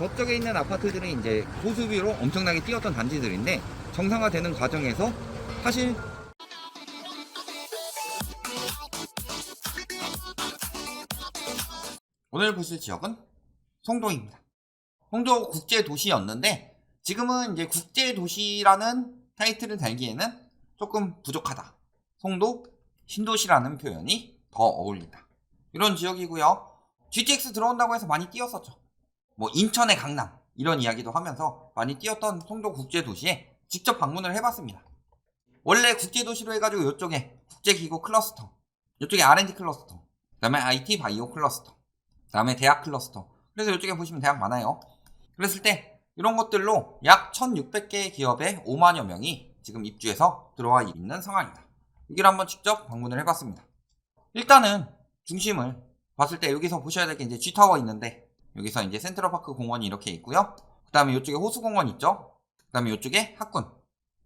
저쪽에 있는 아파트들은 이제 호수비로 엄청나게 뛰었던 단지들인데 정상화되는 과정에서 사실 오늘 보실 지역은 송도입니다. 송도 국제 도시였는데 지금은 이제 국제 도시라는 타이틀을 달기에는 조금 부족하다. 송도 신도시라는 표현이 더 어울린다. 이런 지역이고요. GTX 들어온다고 해서 많이 뛰었었죠. 뭐 인천의 강남 이런 이야기도 하면서 많이 뛰었던 송도 국제 도시에 직접 방문을 해봤습니다. 원래 국제 도시로 해가지고 이쪽에 국제기구 클러스터, 이쪽에 R&D 클러스터, 그다음에 IT 바이오 클러스터, 그다음에 대학 클러스터. 그래서 이쪽에 보시면 대학 많아요. 그랬을 때 이런 것들로 약 1,600개의 기업에 5만여 명이 지금 입주해서 들어와 있는 상황이다. 여기를 한번 직접 방문을 해봤습니다. 일단은 중심을 봤을 때 여기서 보셔야 될 게 이제 G타워 있는데 여기서 이제 센트럴파크 공원이 이렇게 있고요. 그 다음에 이쪽에 호수공원 있죠. 그 다음에 이쪽에 학군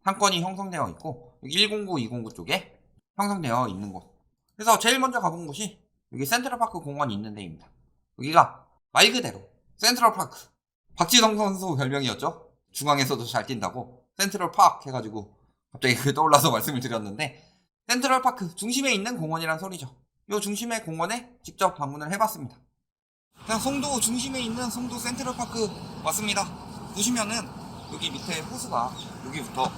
상권이 형성되어 있고 여기 109, 209 쪽에 형성되어 있는 곳. 그래서 제일 먼저 가본 곳이 여기 센트럴파크 공원이 있는 데입니다. 여기가 말 그대로 센트럴파크 박지성 선수 별명이었죠. 중앙에서도 잘 뛴다고 센트럴파크 해가지고 갑자기 그 떠올라서 말씀을 드렸는데 센트럴파크 중심에 있는 공원이란 소리죠. 이 중심의 공원에 직접 방문을 해봤습니다. 그냥 송도 중심에 있는 송도 센트럴파크 왔습니다. 보시면은 여기 밑에 호수가 여기부터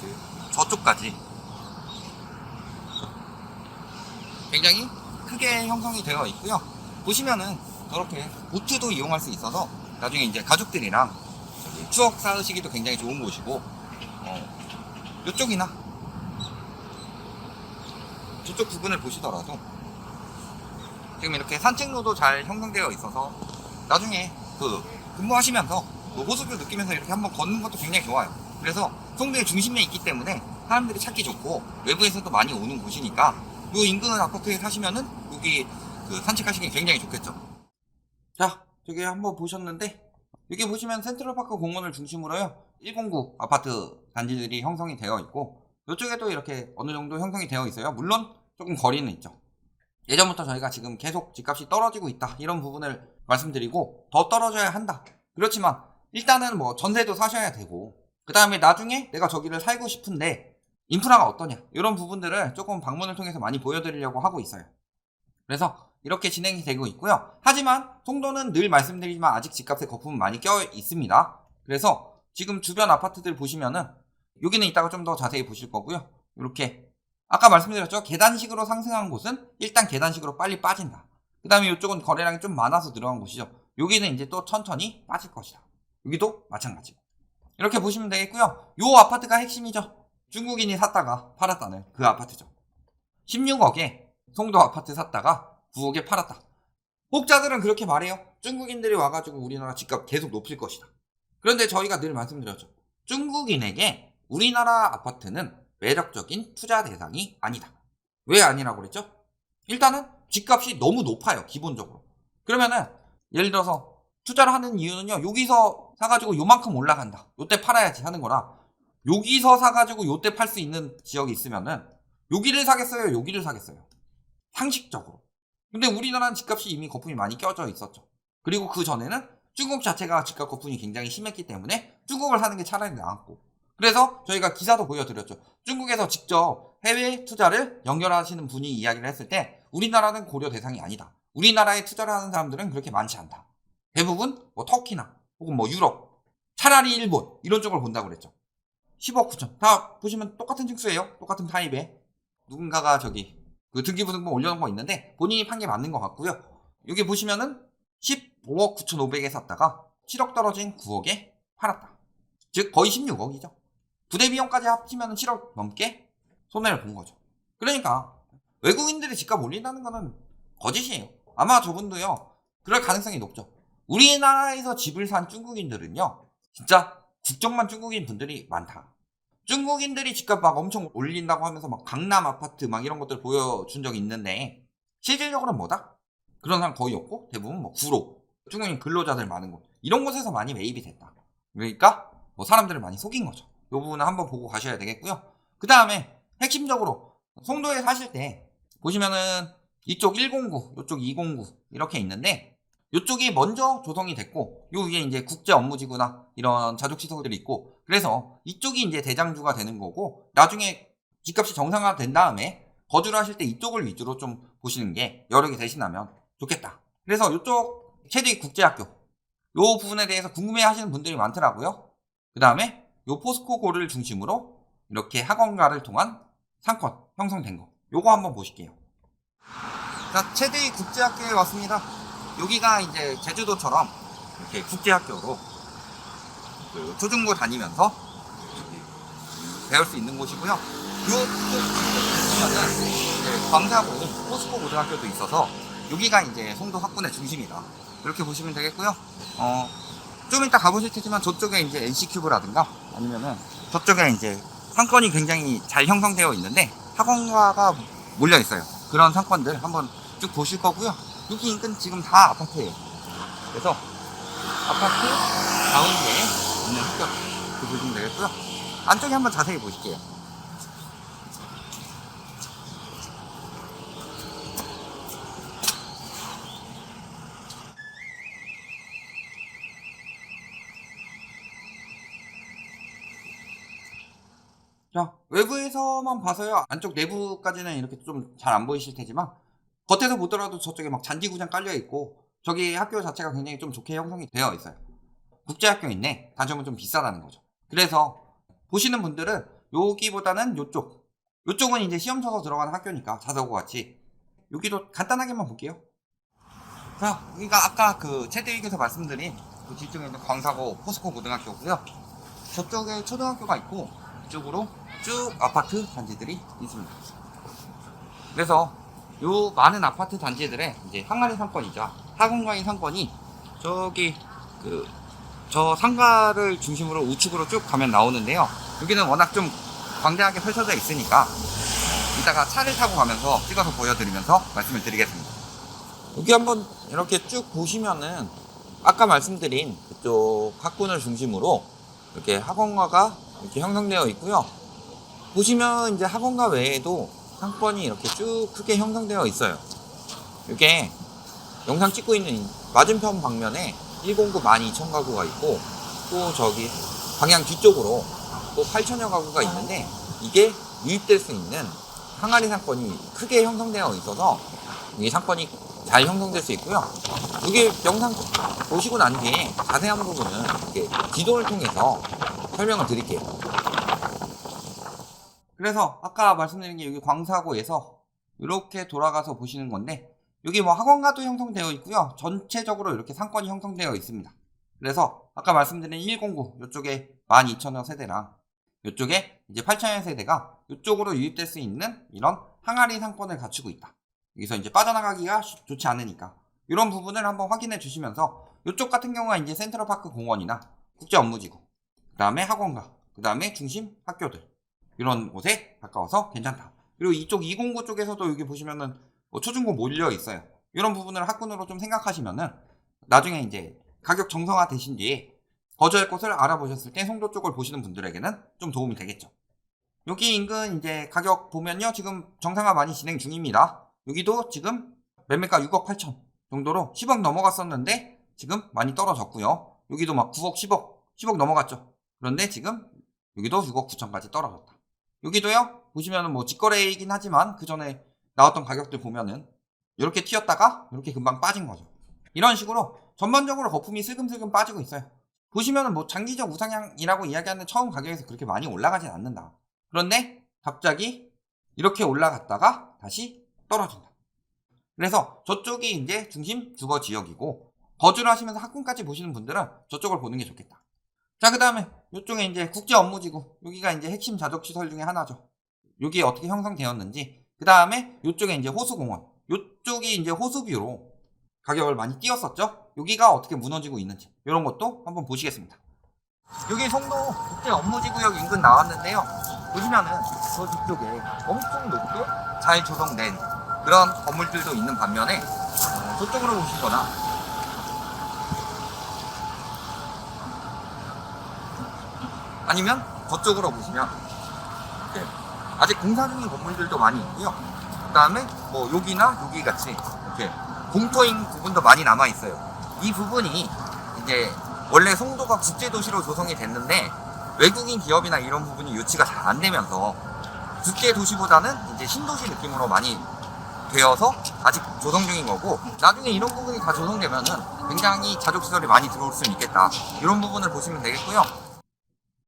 그 저쪽까지 굉장히 크게 형성이 되어 있고요. 보시면은 저렇게 보트도 이용할 수 있어서 나중에 이제 가족들이랑 추억 쌓으시기도 굉장히 좋은 곳이고 어, 이쪽이나 저쪽 부분을 보시더라도 지금 이렇게 산책로도 잘 형성되어 있어서 나중에 그 근무하시면서 그 호수를 느끼면서 이렇게 한번 걷는 것도 굉장히 좋아요. 그래서 송도의 중심에 있기 때문에 사람들이 찾기 좋고 외부에서도 많이 오는 곳이니까 요 인근 아파트에 사시면은 여기 그 산책하시기 굉장히 좋겠죠. 자, 저기 한번 보셨는데 여기 보시면 센트럴파크 공원을 중심으로요 109 아파트 단지들이 형성이 되어 있고 이쪽에도 이렇게 어느 정도 형성이 되어 있어요. 물론 조금 거리는 있죠. 예전부터 저희가 지금 계속 집값이 떨어지고 있다 이런 부분을 말씀드리고 더 떨어져야 한다. 그렇지만 일단은 뭐 전세도 사셔야 되고 그 다음에 나중에 내가 저기를 살고 싶은데 인프라가 어떠냐 이런 부분들을 조금 방문을 통해서 많이 보여드리려고 하고 있어요. 그래서 이렇게 진행이 되고 있고요. 하지만 송도는 늘 말씀드리지만 아직 집값에 거품은 많이 껴 있습니다. 그래서 지금 주변 아파트들 보시면은 여기는 이따가 좀 더 자세히 보실 거고요. 이렇게 아까 말씀드렸죠. 계단식으로 상승한 곳은 일단 계단식으로 빨리 빠진다. 그 다음에 이쪽은 거래량이 좀 많아서 들어간 곳이죠. 여기는 이제 또 천천히 빠질 것이다. 여기도 마찬가지고. 이렇게 보시면 되겠고요. 요 아파트가 핵심이죠. 중국인이 샀다가 팔았다는 그 아파트죠. 16억에 송도 아파트 샀다가 9억에 팔았다. 혹자들은 그렇게 말해요. 중국인들이 와가지고 우리나라 집값 계속 높일 것이다. 그런데 저희가 늘 말씀드렸죠. 중국인에게 우리나라 아파트는 매력적인 투자 대상이 아니다. 왜 아니라고 그랬죠? 일단은 집값이 너무 높아요, 기본적으로. 그러면은, 예를 들어서, 투자를 하는 이유는요, 여기서 사가지고 요만큼 올라간다. 요때 팔아야지 하는 거라, 여기서 사가지고 요때 팔 수 있는 지역이 있으면은, 여기를 사겠어요, 여기를 사겠어요. 상식적으로. 근데 우리나라는 집값이 이미 거품이 많이 껴져 있었죠. 그리고 그 전에는 중국 자체가 집값 거품이 굉장히 심했기 때문에 중국을 사는 게 차라리 나았고. 그래서 저희가 기사도 보여드렸죠. 중국에서 직접 해외 투자를 연결하시는 분이 이야기를 했을 때 우리나라는 고려 대상이 아니다. 우리나라에 투자를 하는 사람들은 그렇게 많지 않다. 대부분 뭐 터키나 혹은 뭐 유럽, 차라리 일본 이런 쪽을 본다고 그랬죠. 10억 9천. 다 보시면 똑같은 징수예요. 똑같은 타입에. 누군가가 저기 그 등기부등본 올려놓은 거 있는데 본인이 판 게 맞는 것 같고요. 여기 보시면은 15억 9천5백에 샀다가 7억 떨어진 9억에 팔았다. 즉 거의 16억이죠. 부대 비용까지 합치면 7억 넘게 손해를 본 거죠. 그러니까 외국인들이 집값 올린다는 거는 거짓이에요. 아마 저분도요. 그럴 가능성이 높죠. 우리나라에서 집을 산 중국인들은요. 진짜 국적만 중국인 분들이 많다. 중국인들이 집값 막 엄청 올린다고 하면서 막 강남 아파트 막 이런 것들 보여준 적이 있는데 실질적으로는 뭐다? 그런 사람 거의 없고 대부분 뭐 구로 중국인 근로자들 많은 곳 이런 곳에서 많이 매입이 됐다. 그러니까 뭐 사람들을 많이 속인 거죠. 이 부분은 한번 보고 가셔야 되겠고요. 그 다음에 핵심적으로 송도에 사실 때 보시면은 이쪽 109, 이쪽 209 이렇게 있는데 이쪽이 먼저 조성이 됐고 요 위에 이제 국제 업무지구나 이런 자족 시설들이 있고 그래서 이쪽이 이제 대장주가 되는 거고 나중에 집값이 정상화된 다음에 거주를 하실 때 이쪽을 위주로 좀 보시는 게개 되신다면 좋겠다. 그래서 이쪽 체리 국제학교 요 부분에 대해서 궁금해 하시는 분들이 많더라고요. 그 다음에 요 포스코 고를 중심으로 이렇게 학원가를 통한 상권 형성된 거 요거 한번 보실게요. 자, 체대이 국제학교에 왔습니다. 여기가 이제 제주도처럼 이렇게 국제학교로 그 초중고 다니면서 배울 수 있는 곳이고요. 요쪽 보면은 이제 광사고 포스코 고등학교도 있어서 여기가 이제 송도 학군의 중심이다. 이렇게 보시면 되겠고요. 어, 좀 이따 가보실 테지만 저쪽에 이제 NC큐브라든가 아니면은 저쪽에 이제 상권이 굉장히 잘 형성되어 있는데 학원가가 몰려 있어요. 그런 상권들 한번 쭉 보실 거고요. 여기 인근 지금 다 아파트예요. 그래서 아파트 가운데에 있는 학교 그 보시면 되겠고요. 안쪽에 한번 자세히 보실게요. 자, 외부에서만 봐서요. 안쪽 내부까지는 이렇게 좀 잘 안 보이실 테지만 겉에서 보더라도 저쪽에 막 잔디구장 깔려 있고 저기 학교 자체가 굉장히 좀 좋게 형성이 되어 있어요. 국제학교인데 단점은 좀 비싸다는 거죠. 그래서 보시는 분들은 여기보다는 요쪽 요쪽은 이제 시험 쳐서 들어가는 학교니까 자사고 같이 여기도 간단하게만 볼게요. 자, 여기가 아까 그 최대위에서 말씀드린 그 뒤쪽에 있는 광사고 포스코 고등학교고요. 저쪽에 초등학교가 있고 이 쪽으로 쭉 아파트 단지들이 있습니다. 그래서 요 많은 아파트 단지들의 이제 항아리 상권이자 학원가인 상권이 저기 그 저 상가를 중심으로 우측으로 쭉 가면 나오는데요. 여기는 워낙 좀 광대하게 펼쳐져 있으니까 이따가 차를 타고 가면서 찍어서 보여드리면서 말씀을 드리겠습니다. 여기 한번 이렇게 쭉 보시면은 아까 말씀드린 그쪽 학군을 중심으로 이렇게 학원가가 이렇게 형성되어 있고요. 보시면 이제 학원가 외에도 상권이 이렇게 쭉 크게 형성되어 있어요. 이게 영상 찍고 있는 이 맞은편 방면에 109 12,000 가구가 있고 또 저기 방향 뒤쪽으로 또 8천여 가구가 있는데 이게 유입될 수 있는 항아리 상권이 크게 형성되어 있어서 이 상권이 잘 형성될 수 있고요. 여기 영상 보시고 난 뒤에 자세한 부분은 이렇게 지도를 통해서 설명을 드릴게요. 그래서 아까 말씀드린 게 여기 광사고에서 이렇게 돌아가서 보시는 건데 여기 뭐 학원가도 형성되어 있고요. 전체적으로 이렇게 상권이 형성되어 있습니다. 그래서 아까 말씀드린 109 이쪽에 12,000여 세대랑 이쪽에 이제 8,000여 세대가 이쪽으로 유입될 수 있는 이런 항아리 상권을 갖추고 있다. 여기서 이제 빠져나가기가 쉬- 좋지 않으니까 이런 부분을 한번 확인해 주시면서 이쪽 같은 경우가 이제 센트럴파크 공원이나 국제 업무지구 그 다음에 학원가 그 다음에 중심 학교들 이런 곳에 가까워서 괜찮다. 그리고 이쪽 209 쪽에서도 여기 보시면은 뭐 초중고 몰려 있어요. 이런 부분을 학군으로 좀 생각하시면은 나중에 이제 가격 정성화 되신 뒤에 거주할 곳을 알아보셨을 때 송도 쪽을 보시는 분들에게는 좀 도움이 되겠죠. 여기 인근 이제 가격 보면요. 지금 정상화 많이 진행 중입니다. 여기도 지금 매매가 6억 8천 정도로 10억 넘어갔었는데 지금 많이 떨어졌고요. 여기도 막 9억 10억 10억 넘어갔죠. 그런데 지금 여기도 6억 9천까지 떨어졌다. 여기도요. 보시면은 뭐 직거래이긴 하지만 그 전에 나왔던 가격들 보면은 이렇게 튀었다가 이렇게 금방 빠진 거죠. 이런 식으로 전반적으로 거품이 슬금슬금 빠지고 있어요. 보시면은 뭐 장기적 우상향이라고 이야기하는 처음 가격에서 그렇게 많이 올라가진 않는다. 그런데 갑자기 이렇게 올라갔다가 다시 떨어진다. 그래서 저쪽이 이제 중심 주거 지역이고 거주를 하시면서 학군까지 보시는 분들은 저쪽을 보는 게 좋겠다. 자, 그 다음에 이쪽에 이제 국제 업무지구 여기가 이제 핵심 자족 시설 중에 하나죠. 여기 어떻게 형성되었는지 그 다음에 이쪽에 이제 호수공원 이쪽이 이제 호수뷰로 가격을 많이 띄었었죠. 여기가 어떻게 무너지고 있는지 이런 것도 한번 보시겠습니다. 여기 송도 국제 업무지구역 인근 나왔는데요. 보시면은 저 뒤쪽에 엄청 높게 잘 조성된 그런 건물들도 있는 반면에 어, 저쪽으로 보시거나 아니면 저쪽으로 보시면 이렇게 아직 공사 중인 건물들도 많이 있고요. 그 다음에 뭐 여기나 여기 같이 이렇게 공터인 부분도 많이 남아 있어요. 이 부분이 이제 원래 송도가 국제도시로 조성이 됐는데 외국인 기업이나 이런 부분이 유치가 잘 안 되면서 국제도시보다는 이제 신도시 느낌으로 많이 되어서 아직 조성 중인 거고 나중에 이런 부분이 다 조성되면은 굉장히 자족시설이 많이 들어올 수 있겠다 이런 부분을 보시면 되겠고요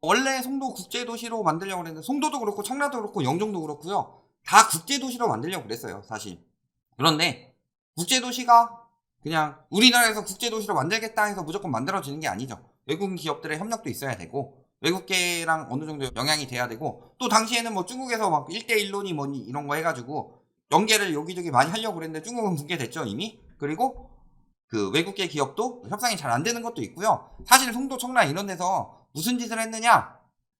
원래 송도 국제도시로 만들려고 그랬는데 송도도 그렇고 청라도 그렇고 영종도 그렇고요. 다 국제도시로 만들려고 그랬어요 사실. 그런데 국제도시가 그냥 우리나라에서 국제도시로 만들겠다 해서 무조건 만들어지는 게 아니죠. 외국인 기업들의 협력도 있어야 되고 외국계랑 어느 정도 영향이 돼야 되고 또 당시에는 뭐 중국에서 막 1대1론이 뭐니 이런 거 해가지고 연계를 여기저기 많이 하려고 그랬는데 중국은 붕괴됐죠 이미. 그리고 그 외국계 기업도 협상이 잘 안 되는 것도 있고요. 사실 송도 청라 이런 데서 무슨 짓을 했느냐?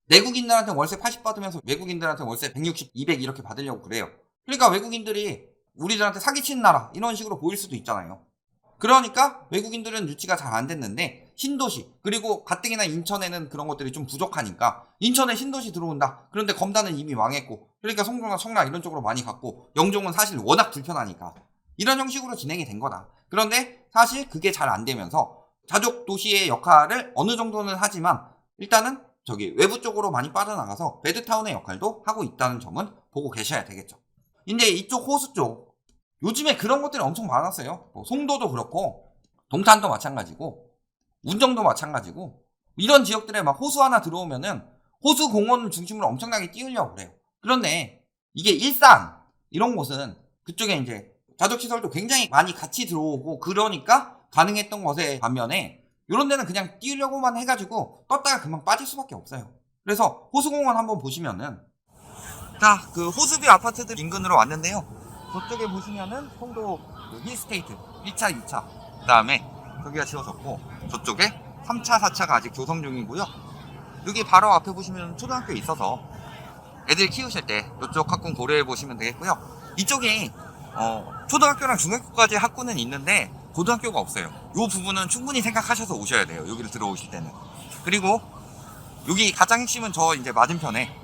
내국인들한테 월세 80 받으면서 외국인들한테 월세 160, 200 이렇게 받으려고 그래요. 그러니까 외국인들이 우리들한테 사기치는 나라 이런 식으로 보일 수도 있잖아요. 그러니까 외국인들은 유치가 잘 안 됐는데 신도시 그리고 가뜩이나 인천에는 그런 것들이 좀 부족하니까 인천에 신도시 들어온다. 그런데 검단은 이미 망했고 그러니까 송도나 청라 이런 쪽으로 많이 갔고 영종은 사실 워낙 불편하니까 이런 형식으로 진행이 된 거다. 그런데 사실 그게 잘 안 되면서 자족 도시의 역할을 어느 정도는 하지만 일단은 저기 외부 쪽으로 많이 빠져나가서 베드타운의 역할도 하고 있다는 점은 보고 계셔야 되겠죠 이제 이쪽 호수 쪽 요즘에 그런 것들이 엄청 많았어요. 뭐 송도도 그렇고 동탄도 마찬가지고 운정도 마찬가지고 이런 지역들에 막 호수 하나 들어오면은 호수 공원을 중심으로 엄청나게 띄우려고 그래요. 그런데 이게 일산 이런 곳은 그쪽에 이제 자족 시설도 굉장히 많이 같이 들어오고 그러니까 가능했던 것에 반면에 이런 데는 그냥 띄우려고만 해가지고 떴다가 금방 빠질 수밖에 없어요. 그래서 호수공원 한번 보시면은 자 그 호수뷰 아파트들 인근으로 왔는데요. 저쪽에 보시면은 송도 그 힐스테이트 1차, 2차 그 다음에 저기가 지어졌고 저쪽에 3차, 4차가 아직 조성 중이고요 여기 바로 앞에 보시면 초등학교 있어서 애들 키우실 때 이쪽 학군 고려해 보시면 되겠고요 이쪽에 어, 초등학교랑 중학교까지 학군은 있는데 고등학교가 없어요. 이 부분은 충분히 생각하셔서 오셔야 돼요. 여기를 들어오실 때는. 그리고 여기 가장 핵심은 저 이제 맞은편에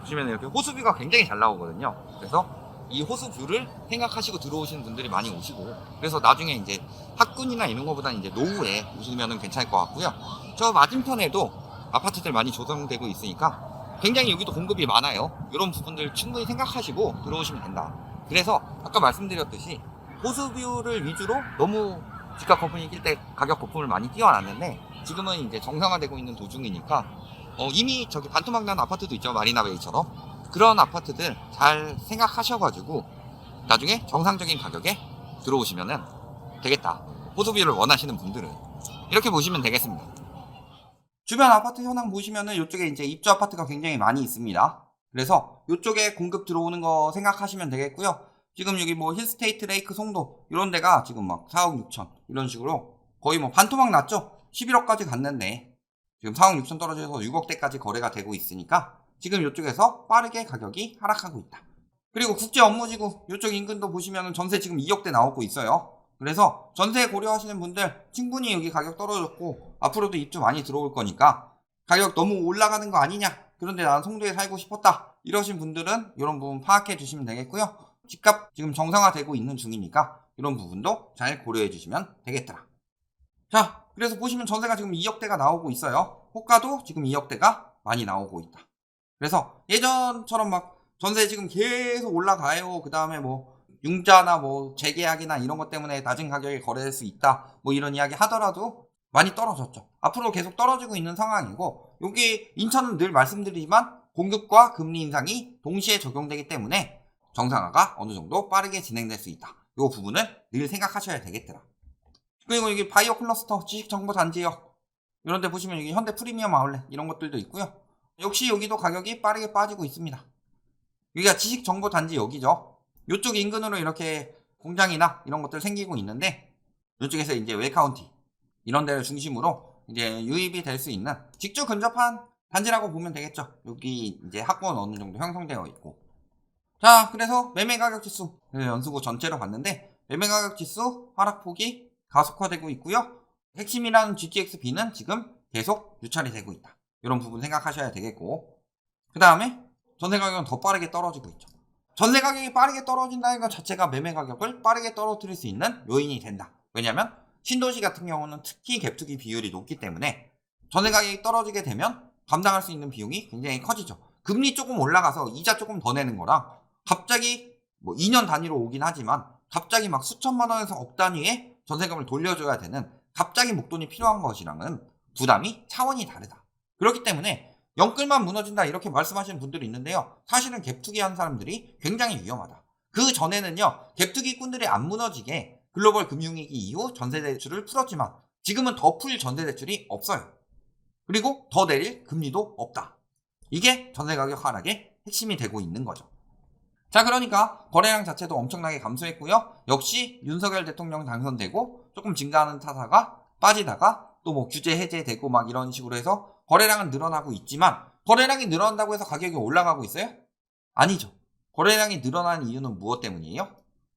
보시면 이렇게 호수뷰가 굉장히 잘 나오거든요. 그래서 이 호수 뷰를 생각하시고 들어오시는 분들이 많이 오시고. 그래서 나중에 이제 학군이나 이런 거보다는 이제 노후에 오시면은 괜찮을 것 같고요. 저 맞은편에도 아파트들 많이 조성되고 있으니까 굉장히 여기도 공급이 많아요. 이런 부분들 충분히 생각하시고 들어오시면 된다. 그래서 아까 말씀드렸듯이 호수 뷰를 위주로 너무 집값 거품이 낄 때 가격 거품을 많이 띄워놨는데 지금은 이제 정상화되고 있는 도중이니까 어, 이미 저기 반토막 난 아파트도 있죠 마리나베이처럼 그런 아파트들 잘 생각하셔가지고 나중에 정상적인 가격에 들어오시면은 되겠다. 호수비를 원하시는 분들은 이렇게 보시면 되겠습니다. 주변 아파트 현황 보시면은 이쪽에 이제 입주 아파트가 굉장히 많이 있습니다. 그래서 이쪽에 공급 들어오는 거 생각하시면 되겠고요. 지금 여기 뭐 힐스테이트 레이크 송도 이런 데가 지금 막 4억 6천 이런 식으로 거의 뭐 반토막 났죠. 11억까지 갔는데 지금 4억 6천 떨어져서 6억대까지 거래가 되고 있으니까 지금 이쪽에서 빠르게 가격이 하락하고 있다. 그리고 국제 업무지구 이쪽 인근도 보시면 전세 지금 2억대 나오고 있어요. 그래서 전세 고려하시는 분들 충분히 여기 가격 떨어졌고 앞으로도 입주 많이 들어올 거니까 가격 너무 올라가는 거 아니냐 그런데 나는 송도에 살고 싶었다 이러신 분들은 이런 부분 파악해 주시면 되겠고요. 집값 지금 정상화되고 있는 중이니까 이런 부분도 잘 고려해 주시면 되겠더라. 자 그래서 보시면 전세가 지금 2억대가 나오고 있어요. 호가도 지금 2억대가 많이 나오고 있다. 그래서 예전처럼 막 전세 지금 계속 올라가요. 그 다음에 뭐 융자나 뭐 재계약이나 이런 것 때문에 낮은 가격에 거래될 수 있다. 뭐 이런 이야기 하더라도 많이 떨어졌죠. 앞으로 계속 떨어지고 있는 상황이고 여기 인천은 늘 말씀드리지만 공급과 금리 인상이 동시에 적용되기 때문에 정상화가 어느 정도 빠르게 진행될 수 있다. 이 부분을 늘 생각하셔야 되겠더라. 그리고 여기 바이오 클러스터 지식정보단지역 이런 데 보시면 여기 현대 프리미엄 아울렛 이런 것들도 있고요. 역시 여기도 가격이 빠르게 빠지고 있습니다. 여기가 지식정보단지 여기죠. 이쪽 인근으로 이렇게 공장이나 이런 것들 생기고 있는데 이쪽에서 이제 웨카운티 이런 데를 중심으로 이제 유입이 될 수 있는 직접 근접한 단지라고 보면 되겠죠. 여기 이제 학원 어느 정도 형성되어 있고 자 그래서 매매 가격 지수 연수구 전체로 봤는데 매매 가격 지수 하락폭이 가속화되고 있고요. 핵심이라는 GTX-B는 지금 계속 유찰이 되고 있다. 이런 부분 생각하셔야 되겠고 그 다음에 전세 가격은 더 빠르게 떨어지고 있죠. 전세 가격이 빠르게 떨어진다는 것 자체가 매매 가격을 빠르게 떨어뜨릴 수 있는 요인이 된다. 왜냐하면 신도시 같은 경우는 특히 갭투기 비율이 높기 때문에 전세 가격이 떨어지게 되면 감당할 수 있는 비용이 굉장히 커지죠. 금리 조금 올라가서 이자 조금 더 내는 거랑 갑자기 뭐 2년 단위로 오긴 하지만 갑자기 막 수천만 원에서 억 단위의 전세금을 돌려줘야 되는 갑자기 목돈이 필요한 것이랑은 부담이 차원이 다르다. 그렇기 때문에 영끌만 무너진다 이렇게 말씀하시는 분들이 있는데요. 사실은 갭투기 한 사람들이 굉장히 위험하다. 그 전에는요, 갭투기꾼들이 안 무너지게 글로벌 금융위기 이후 전세 대출을 풀었지만 지금은 더 풀 전세 대출이 없어요. 그리고 더 내릴 금리도 없다. 이게 전세 가격 하락의 핵심이 되고 있는 거죠. 자, 그러니까 거래량 자체도 엄청나게 감소했고요. 역시 윤석열 대통령 당선되고 조금 증가하는 타사가 빠지다가 또 뭐 규제 해제되고 막 이런 식으로 해서 거래량은 늘어나고 있지만 거래량이 늘어난다고 해서 가격이 올라가고 있어요? 아니죠. 거래량이 늘어난 이유는 무엇 때문이에요?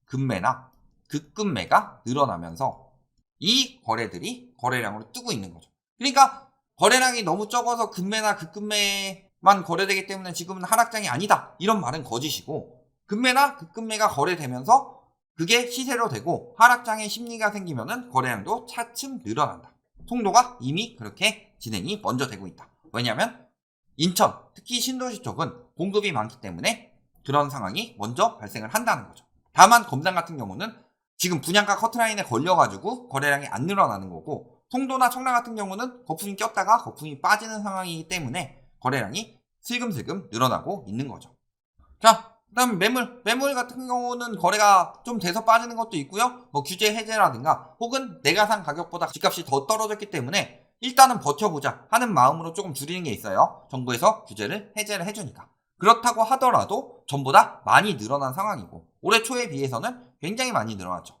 급매나 급급매가 늘어나면서 이 거래들이 거래량으로 뜨고 있는 거죠. 그러니까 거래량이 너무 적어서 급매나 급급매만 거래되기 때문에 지금은 하락장이 아니다. 이런 말은 거짓이고 급매나 급급매가 거래되면서 그게 시세로 되고 하락장의 심리가 생기면은 거래량도 차츰 늘어난다. 송도가 이미 그렇게 진행이 먼저 되고 있다. 왜냐하면 인천, 특히 신도시 쪽은 공급이 많기 때문에 그런 상황이 먼저 발생을 한다는 거죠. 다만 검단 같은 경우는 지금 분양가 커트라인에 걸려가지고 거래량이 안 늘어나는 거고 송도나 청라 같은 경우는 거품이 꼈다가 거품이 빠지는 상황이기 때문에 거래량이 슬금슬금 늘어나고 있는 거죠. 자, 그다음 매물, 매물 같은 경우는 거래가 좀 돼서 빠지는 것도 있고요. 뭐 규제 해제라든가 혹은 내가 산 가격보다 집값이 더 떨어졌기 때문에 일단은 버텨보자 하는 마음으로 조금 줄이는 게 있어요. 정부에서 규제를 해제를 해주니까. 그렇다고 하더라도 전보다 많이 늘어난 상황이고 올해 초에 비해서는 굉장히 많이 늘어났죠.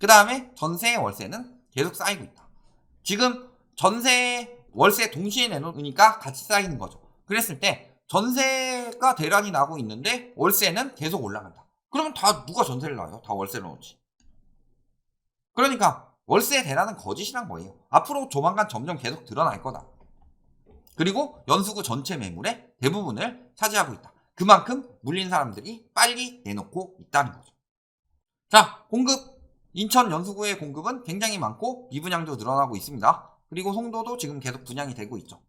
그 다음에 전세 월세는 계속 쌓이고 있다. 지금 전세 월세 동시에 내놓으니까 같이 쌓이는 거죠. 그랬을 때 전세가 대란이 나고 있는데 월세는 계속 올라간다. 그러면 다 누가 전세를 놔요? 다 월세를 놓지. 그러니까 월세 대란은 거짓이란 거예요. 앞으로 조만간 점점 계속 드러날 거다. 그리고 연수구 전체 매물의 대부분을 차지하고 있다. 그만큼 물린 사람들이 빨리 내놓고 있다는 거죠. 자, 공급. 인천 연수구의 공급은 굉장히 많고 미분양도 늘어나고 있습니다. 그리고 송도도 지금 계속 분양이 되고 있죠.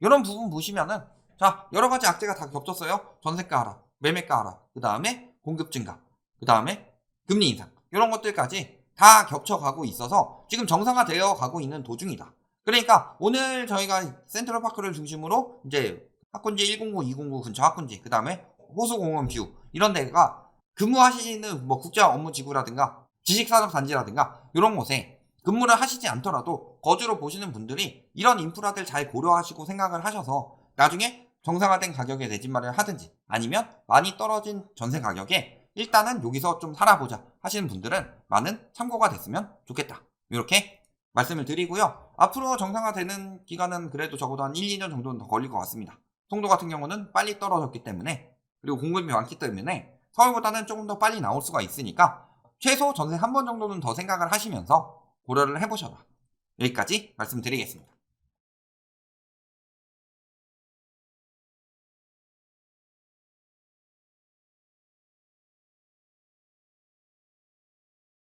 이런 부분 보시면은 자, 여러 가지 악재가 다 겹쳤어요. 전세가 하락, 매매가 하락, 그 다음에 공급 증가, 그 다음에 금리 인상. 이런 것들까지 다 겹쳐가고 있어서 지금 정상화되어 가고 있는 도중이다. 그러니까 오늘 저희가 센트럴파크를 중심으로 이제 학군지 109, 209 근처 학군지, 그 다음에 호수공원 뷰 이런 데가 근무하시는 뭐 국제 업무 지구라든가 지식산업 단지라든가 이런 곳에 근무를 하시지 않더라도 거주로 보시는 분들이 이런 인프라들 잘 고려하시고 생각을 하셔서 나중에 정상화된 가격에 내 집 마련을 하든지 아니면 많이 떨어진 전세 가격에 일단은 여기서 좀 살아보자 하시는 분들은 많은 참고가 됐으면 좋겠다. 이렇게 말씀을 드리고요. 앞으로 정상화되는 기간은 그래도 적어도 한 1, 2년 정도는 더 걸릴 것 같습니다. 송도 같은 경우는 빨리 떨어졌기 때문에 그리고 공급이 많기 때문에 서울보다는 조금 더 빨리 나올 수가 있으니까 최소 전세 한 번 정도는 더 생각을 하시면서 고려를 해보셔라. 여기까지 말씀드리겠습니다.